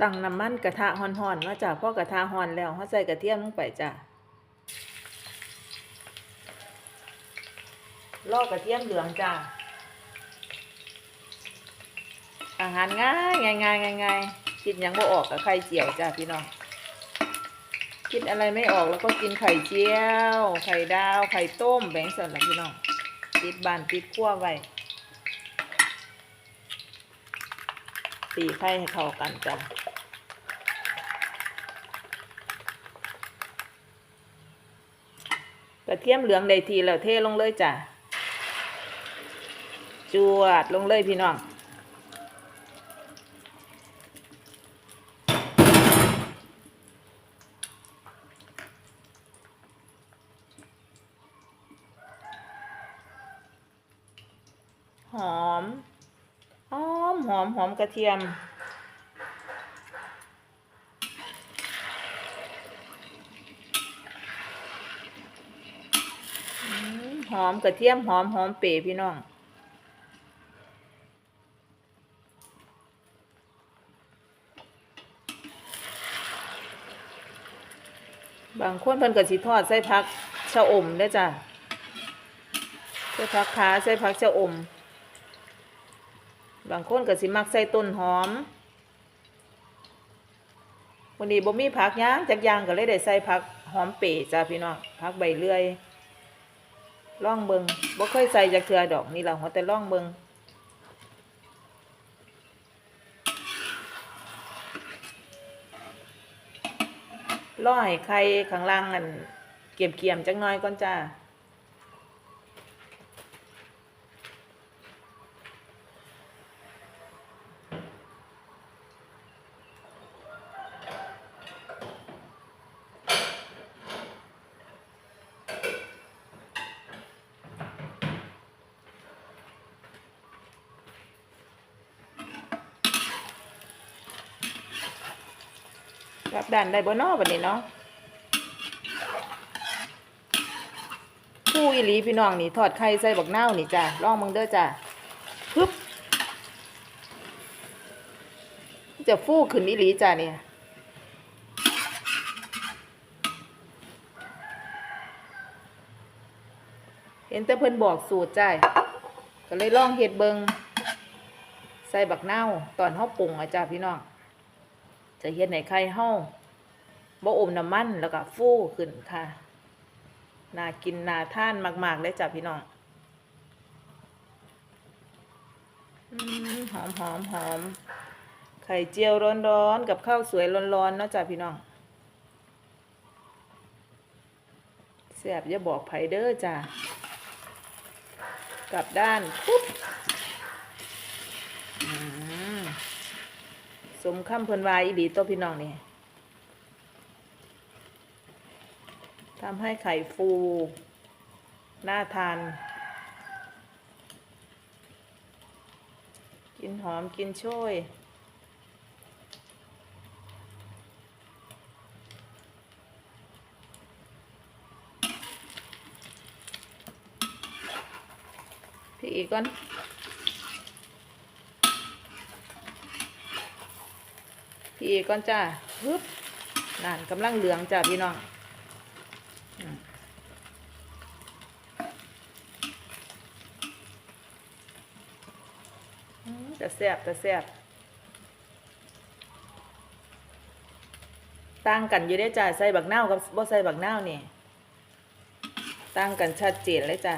ตั้งน้ำมันกระทะห่อนๆเนาะจ้ะพอกระทะห่อนแล้วเขาใส่กระเทียมลงไปจ้ะลอกกระเทียมเหลืองจ้ะอาหารง่ายง่ายง่ายง่ายง่ายคิดหยังบ่ออกกับไข่เจียวจ้ะพี่น้องคิดอะไรไม่ออกแล้วก็กินไข่เจียว ไข่ดาว ไข่ต้มแบ่งส่วนละพี่น้องติดบานติดขั้วไว้ตีไข่ให้เข้ากันจ้ะ กระเทียมเหลืองได้ทีแล้วเทลงเลยจ้ะจวดลงเลยพี่น้องหอม หอมหอมหอมกระเทียม หอมกระเทียมหอมหอมเป๋พี่น้องบางคนเพิ่นก็สิทอดใส่ผักชะอมเด้จ้ะใส่ผักขาใส่ผักชะอม บางคนก็สิมักใส่ต้นหอมวันนี้บ่มีผักย่างจักยางก็เลยได้ใส่ผักหอมเป๋จ้าพี่น้องผักใบเลื่อย ล่องเบิงบ่เคยใส่จากเทือดอกนี่เราหัวแต่ล่องเบิงล่อยไข่ข้างล่างอันเกี่ยมเกียมๆจังน้อยก่อนจ้า รับดันได้บ่นอบัดนี้เนาะผู้อีหลีพี่น้องนี่ทอดไข่ใส่บักเนานี่จ้ะลองมึงเด้อจ้ะฮึบจะฟูขึ้นอีหลีจ้ะเนี่ยเห็นแต่เพิ่นบอกสูตรจ้ะก็เลยลองเฮ็ดเบิงใส่บักเนาตอนเฮาปรุงอะจ้ะพี่น้อง จะเฮ็ดให้ไข่เฮาบ่อมน้ำมันแล้วก็ฟูขึ้นค่ะ น่ากินน่าทานมาก ๆ เลยจ้ะพี่น้องหอมหอมหอมไข่เจียวร้อนๆกับข้าวสวยร้อนๆเนาะจ้ะพี่น้องแซ่บอย่าบอกไผเด้อจ้ะกลับด้านปุ๊บอืม สมคำเพิ่นวายอีดีตัวพี่น้องนี่ทำให้ไข่ฟู น่าทาน กินหอมกินช่วยพี่อีกก่อน พี่เอก่อนจ้าฮึบนั่นกำลังเหลืองจ้าพี่น้องอืมอืมแต่แซ่บแต่แซ่บต่างกันอยู่ได้จ้าใส่บักเน่ากับบ่ใส่บักเน่านี่ต่างกันชัดเจนเลยจ้า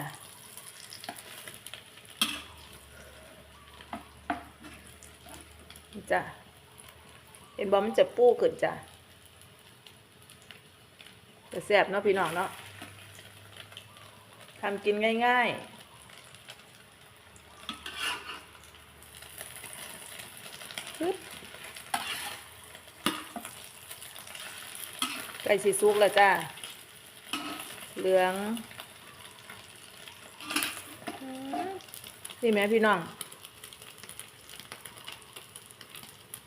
จ้า เห็นบอมันจะปูขึ้นจ้ะแต่แซ่บเนาะพี่น้องเนาะทำกินง่ายๆปึ๊บไก่สีสุกแล้วจ้า เหลือง นี่แม่พี่น้อง ก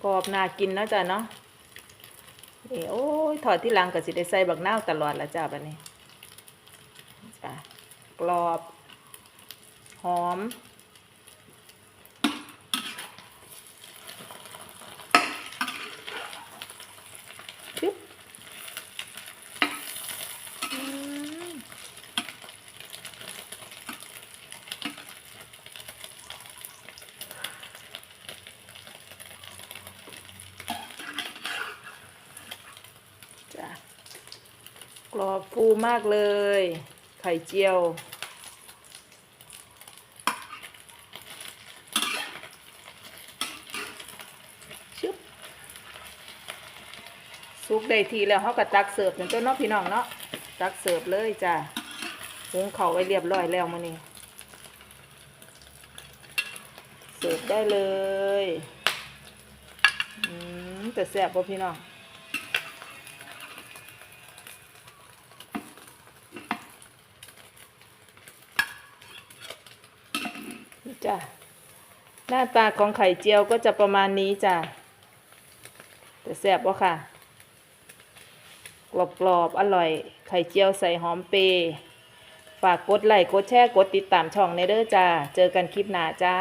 รอบน่ากินนะจ๊ะเนาะนี่โอ้ยถอดที่หลังก็สิได้ใส่บักนาวตลอดละจ้าบัดนี้จ้ะกรอบ หอม อ กรอบฟูมากเลย ไข่เจียว ชึบสุกได้ทีแล้วเขาก็ตักเสิร์ฟเป็นตัวเน้องพี่น้องเนาะตักเสิร์ฟเลยจ้ะหุงเขาไว้เรียบร้อยแล้วมื้อนี้เสิร์ฟได้เลย อืมแต่แซ่บป่ะพี่น้อง จ้ะหน้าตาของไข่เจียวก็จะประมาณนี้จ้ะแต่แซ่บวะค่ะกรอบๆอร่อย ไข่เจียวใส่หอมเปรย์ฝากกดไลค์กดแชร์กดติดตามช่องในเด้อจ้า เจอกันคลิปหน้าจ้า